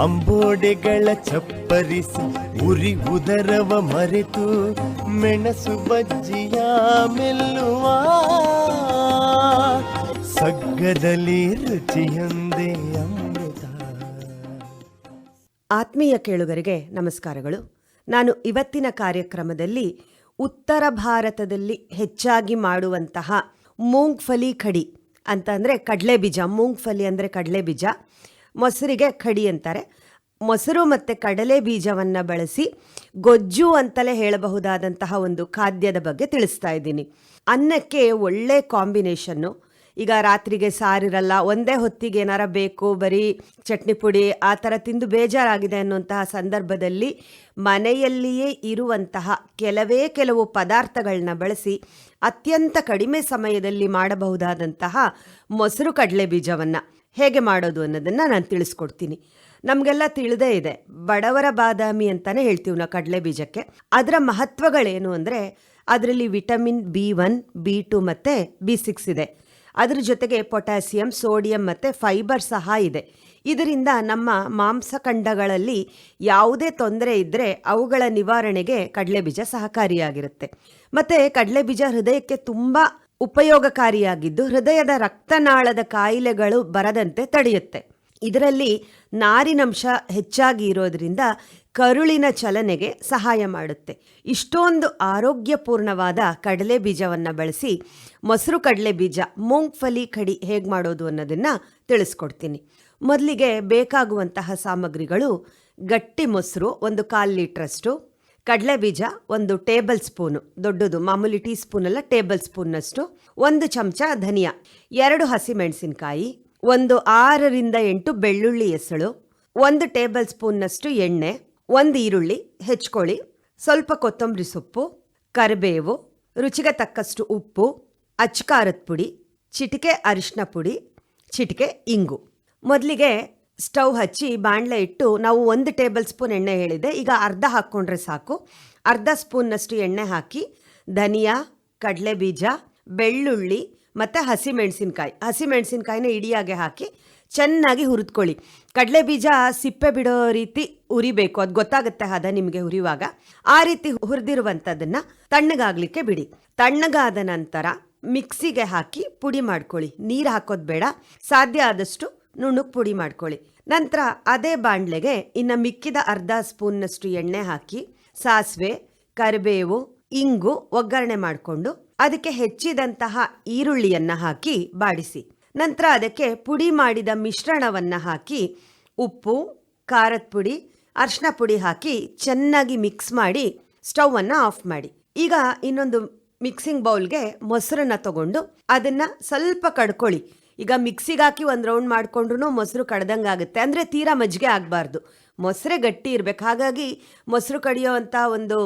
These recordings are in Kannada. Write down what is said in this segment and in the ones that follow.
ಅಂಬೋಡೆಗಳ ಚಪ್ಪರಿಸಿ ಉರಿ ಉದರವ ಮರೆತು ಮೆಣಸು ಬಜ್ಜಿಯ ಮೆಲ್ಲುವ ಸಗ್ಗದಲ್ಲಿ ರುಚಿಯೊಂದೇ ಅಮೃತ. ಆತ್ಮೀಯ ಕೇಳುಗರಿಗೆ ನಮಸ್ಕಾರಗಳು. ನಾನು ಇವತ್ತಿನ ಕಾರ್ಯಕ್ರಮದಲ್ಲಿ ಉತ್ತರ ಭಾರತದಲ್ಲಿ ಹೆಚ್ಚಾಗಿ ಮಾಡುವಂತಹ ಮೂಂಗ್ಫಲಿ ಕಡಿ ಅಂತಂದರೆ ಕಡಲೆ ಬೀಜ ಮೂಂಗ್ಫಲಿ ಅಂದರೆ ಕಡಲೆ ಬೀಜ ಮೊಸರಿಗೆ ಕಡಿ ಅಂತಾರೆ. ಮೊಸರು ಮತ್ತು ಕಡಲೆ ಬೀಜವನ್ನು ಬಳಸಿ ಗೊಜ್ಜು ಅಂತಲೇ ಹೇಳಬಹುದಾದಂತಹ ಒಂದು ಖಾದ್ಯದ ಬಗ್ಗೆ ತಿಳಿಸ್ತಾ ಇದ್ದೀನಿ. ಅನ್ನಕ್ಕೆ ಒಳ್ಳೆ ಕಾಂಬಿನೇಷನ್ನು. ಈಗ ರಾತ್ರಿಗೆ ಸಾರಿರಲ್ಲ, ಒಂದೇ ಹೊತ್ತಿಗೆ ಏನಾರ ಬೇಕು, ಬರೀ ಚಟ್ನಿ ಪುಡಿ, ಆ ಥರ ತಿಂದು ಬೇಜಾರಾಗಿದೆ ಅನ್ನುವಂತಹ ಸಂದರ್ಭದಲ್ಲಿ ಮನೆಯಲ್ಲಿಯೇ ಇರುವಂತಹ ಕೆಲವೇ ಕೆಲವು ಪದಾರ್ಥಗಳನ್ನ ಬಳಸಿ ಅತ್ಯಂತ ಕಡಿಮೆ ಸಮಯದಲ್ಲಿ ಮಾಡಬಹುದಾದಂತಹ ಮೊಸರು ಕಡಲೆ ಬೀಜವನ್ನು. ಹೇಗೆ ಮಾಡೋದು ಅನ್ನೋದನ್ನು ನಾನು ತಿಳಿಸ್ಕೊಡ್ತೀನಿ. ನಮಗೆಲ್ಲ ತಿಳಿದೇ ಇದೆ. ಬಡವರ ಬಾದಾಮಿ ಅಂತಾನೆ ಹೇಳ್ತೀವಿ ನಾವು ಕಡಲೆ ಬೀಜಕ್ಕೆ. ಅದರ ಮಹತ್ವಗಳೇನು ಅಂದರೆ ಅದರಲ್ಲಿ vitamin B one, B two ಮತ್ತು ಬಿ ಸಿಕ್ಸ್ ಇದೆ. ಅದರ ಜೊತೆಗೆ ಪೊಟ್ಯಾಸಿಯಂ, ಸೋಡಿಯಂ ಮತ್ತು ಫೈಬರ್ ಸಹ ಇದೆ. ಇದರಿಂದ ನಮ್ಮ ಮಾಂಸಖಂಡಗಳಲ್ಲಿ ಯಾವುದೇ ತೊಂದರೆ ಇದ್ದರೆ ಅವುಗಳ ನಿವಾರಣೆಗೆ ಕಡಲೆ ಬೀಜ ಸಹಕಾರಿಯಾಗಿರುತ್ತೆ. ಮತ್ತು ಕಡಲೆ ಬೀಜ ಹೃದಯಕ್ಕೆ ತುಂಬ ಉಪಯೋಗಕಾರಿಯಾಗಿದ್ದು ಹೃದಯದ ರಕ್ತನಾಳದ ಕಾಯಿಲೆಗಳು ಬರದಂತೆ ತಡೆಯುತ್ತೆ. ಇದರಲ್ಲಿ ನಾರಿನಂಶ ಹೆಚ್ಚಾಗಿ ಇರೋದ್ರಿಂದ ಕರುಳಿನ ಚಲನೆಗೆ ಸಹಾಯ ಮಾಡುತ್ತೆ. ಇಷ್ಟೊಂದು ಆರೋಗ್ಯಪೂರ್ಣವಾದ ಕಡಲೆ ಬೀಜವನ್ನು ಬಳಸಿ ಮೊಸರು ಕಡಲೆ ಬೀಜ, ಮೂಂಗ್ಫಲಿ ಕಡಿ ಹೇಗೆ ಮಾಡೋದು ಅನ್ನೋದನ್ನು ತಿಳಿಸ್ಕೊಡ್ತೀನಿ. ಮೊದಲಿಗೆ ಬೇಕಾಗುವಂತಹ ಸಾಮಗ್ರಿಗಳು ಗಟ್ಟಿ ಮೊಸರು ಒಂದು ಕಾಲು ಲೀಟ್ರಷ್ಟು ಕಡಲೆ ಬೀಜ ಒಂದು ಟೇಬಲ್ ಸ್ಪೂನು, ದೊಡ್ಡದು ಮಾಮೂಲಿ ಟೀ ಅಲ್ಲ ಟೇಬಲ್ ಸ್ಪೂನ್ನಷ್ಟು ಒಂದು ಚಮಚ ಧನಿಯಾ, ಎರಡು ಹಸಿಮೆಣಸಿನಕಾಯಿ, ಒಂದು ಆರರಿಂದ ಎಂಟು ಬೆಳ್ಳುಳ್ಳಿ ಎಸಳು ಒಂದು ಟೇಬಲ್ ಸ್ಪೂನ್ನಷ್ಟು ಎಣ್ಣೆ, ಒಂದು ಈರುಳ್ಳಿ ಹೆಚ್ಕೊಳ್ಳಿ ಸ್ವಲ್ಪ ಕೊತ್ತಂಬರಿ ಸೊಪ್ಪು, ಕರಿಬೇವು, ರುಚಿಗೆ ತಕ್ಕಷ್ಟು ಉಪ್ಪು ಅಚ್ಕಾರದ ಪುಡಿ, ಚಿಟಿಕೆ ಅರಿಶಿನ ಪುಡಿ, ಚಿಟಿಕೆ ಇಂಗು. ಮೊದಲಿಗೆ ಸ್ಟವ್ ಹಚ್ಚಿ ಬಾಣಲೆ ಇಟ್ಟು ನಾವು ಒಂದು ಟೇಬಲ್ ಸ್ಪೂನ್ ಎಣ್ಣೆ ಹೇಳಿದೆ ಈಗ ಅರ್ಧ ಹಾಕ್ಕೊಂಡ್ರೆ ಸಾಕು. ಅರ್ಧ ಸ್ಪೂನ್ನಷ್ಟು ಎಣ್ಣೆ ಹಾಕಿ ಧನಿಯಾ ಕಡಲೆ ಬೀಜ ಬೆಳ್ಳುಳ್ಳಿ ಮತ್ತು ಹಸಿಮೆಣಸಿನ್ಕಾಯಿ. ಹಸಿಮೆಣಸಿನ್ಕಾಯಿನ ಇಡಿಯಾಗೆ ಹಾಕಿ ಚೆನ್ನಾಗಿ ಹುರಿದ್ಕೊಳ್ಳಿ. ಕಡಲೆ ಬೀಜ ಸಿಪ್ಪೆ ಬಿಡೋ ರೀತಿ ಉರಿಬೇಕು. ಅದು ಗೊತ್ತಾಗುತ್ತೆ ಹದ ನಿಮಗೆ ಹುರಿಯುವಾಗ ಆ ರೀತಿ ಹುರಿದಿರುವಂಥದ್ದನ್ನು ತಣ್ಣಗಾಗಲಿಕ್ಕೆ ಬಿಡಿ. ತಣ್ಣಗಾದ ನಂತರ ಮಿಕ್ಸಿಗೆ ಹಾಕಿ ಪುಡಿ ಮಾಡ್ಕೊಳ್ಳಿ. ನೀರು ಹಾಕೋದು ಬೇಡ. ಸಾಧ್ಯ ಆದಷ್ಟು ನುಣ್ಣಗೆ ಪುಡಿ ಮಾಡ್ಕೊಳ್ಳಿ. ನಂತರ ಅದೇ ಬಾಣಲೆಗೆ ಇನ್ನು ಮಿಕ್ಕಿದ ಅರ್ಧ ಸ್ಪೂನ್ನಷ್ಟು ಎಣ್ಣೆ ಹಾಕಿ, ಸಾಸಿವೆ, ಕರಿಬೇವು, ಇಂಗು ಒಗ್ಗರಣೆ ಮಾಡಿಕೊಂಡು ಅದಕ್ಕೆ ಹೆಚ್ಚಿದಂತಹ ಈರುಳ್ಳಿಯನ್ನು ಹಾಕಿ ಬಾಡಿಸಿ. ನಂತರ ಅದಕ್ಕೆ ಪುಡಿ ಮಾಡಿದ ಮಿಶ್ರಣವನ್ನು ಹಾಕಿ, ಉಪ್ಪು, ಖಾರದ ಪುಡಿ ಅರ್ಶಿನ ಪುಡಿ ಹಾಕಿ ಚೆನ್ನಾಗಿ ಮಿಕ್ಸ್ ಮಾಡಿ ಸ್ಟವನ್ನು ಆಫ್ ಮಾಡಿ. ಈಗ ಇನ್ನೊಂದು ಮಿಕ್ಸಿಂಗ್ ಬೌಲ್ಗೆ ಮೊಸರನ್ನ ತಗೊಂಡು ಅದನ್ನು ಸ್ವಲ್ಪ ಕಡ್ಕೊಳ್ಳಿ. ಈಗ ಮಿಕ್ಸಿಗೆ ಹಾಕಿ ಒಂದು ರೌಂಡ್ ಮಾಡಿಕೊಂಡ್ರು ಮೊಸರು ಕಡ್ದಂಗೆ ಆಗುತ್ತೆ ಅಂದರೆ ತೀರಾ ಮಜ್ಜಿಗೆ ಆಗಬಾರ್ದು. ಮೊಸರೇ ಗಟ್ಟಿ ಇರಬೇಕು. ಹಾಗಾಗಿ ಮೊಸರು ಕಡಿಯೋ ಅಂಥ ಒಂದು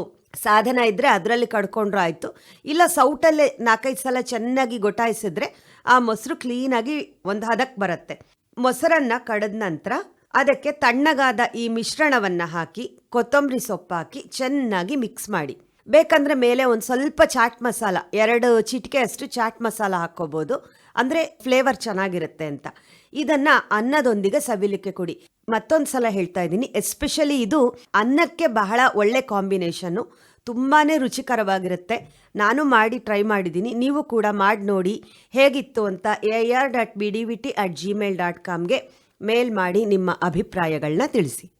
ಸಾಧನ ಇದ್ದರೆ ಅದರಲ್ಲಿ ಕಡ್ಕೊಂಡ್ರೂ ಆಯಿತು. ಇಲ್ಲ ಸೌಟಲ್ಲೇ ನಾಲ್ಕೈದು ಸಲ ಚೆನ್ನಾಗಿ ಗೊಟಾಯಿಸಿದ್ರೆ ಆ ಮೊಸರು ಕ್ಲೀನಾಗಿ ಒಂದು ಹದಕ್ಕೆ ಬರುತ್ತೆ. ಮೊಸರನ್ನು ಕಡಿದ ನಂತರ ಅದಕ್ಕೆ ತಣ್ಣಗಾದ ಈ ಮಿಶ್ರಣವನ್ನು ಹಾಕಿ, ಕೊತ್ತಂಬರಿ ಸೊಪ್ಪು ಹಾಕಿ ಚೆನ್ನಾಗಿ ಮಿಕ್ಸ್ ಮಾಡಿ. ಬೇಕಂದ್ರೆ ಮೇಲೆ ಒಂದು ಸ್ವಲ್ಪ ಚಾಟ್ ಮಸಾಲ, ಎರಡು ಚಿಟಿಕೆ ಅಷ್ಟು ಚಾಟ್ ಮಸಾಲ ಹಾಕ್ಕೋಬೋದು. ಅಂದರೆ ಫ್ಲೇವರ್ ಚೆನ್ನಾಗಿರುತ್ತೆ ಅಂತ. ಇದನ್ನು ಅನ್ನದೊಂದಿಗೆ ಸವಿಲಿಕ್ಕೆ ಕೊಡಿ. ಮತ್ತೊಂದು ಸಲ ಹೇಳ್ತಾ ಇದ್ದೀನಿ ಎಸ್ಪೆಷಲಿ ಇದು ಅನ್ನಕ್ಕೆ ಬಹಳ ಒಳ್ಳೆ ಕಾಂಬಿನೇಷನ್ನು ತುಂಬಾ ರುಚಿಕರವಾಗಿರುತ್ತೆ. ನಾನು ಮಾಡಿ ಟ್ರೈ ಮಾಡಿದ್ದೀನಿ. ನೀವು ಕೂಡ ಮಾಡಿ ನೋಡಿ ಹೇಗಿತ್ತು ಅಂತ A R dot B D V T at Gmail dot ಕಾಮ್ಗೆ mail ಮಾಡಿ ನಿಮ್ಮ ಅಭಿಪ್ರಾಯಗಳನ್ನ ತಿಳಿಸಿ.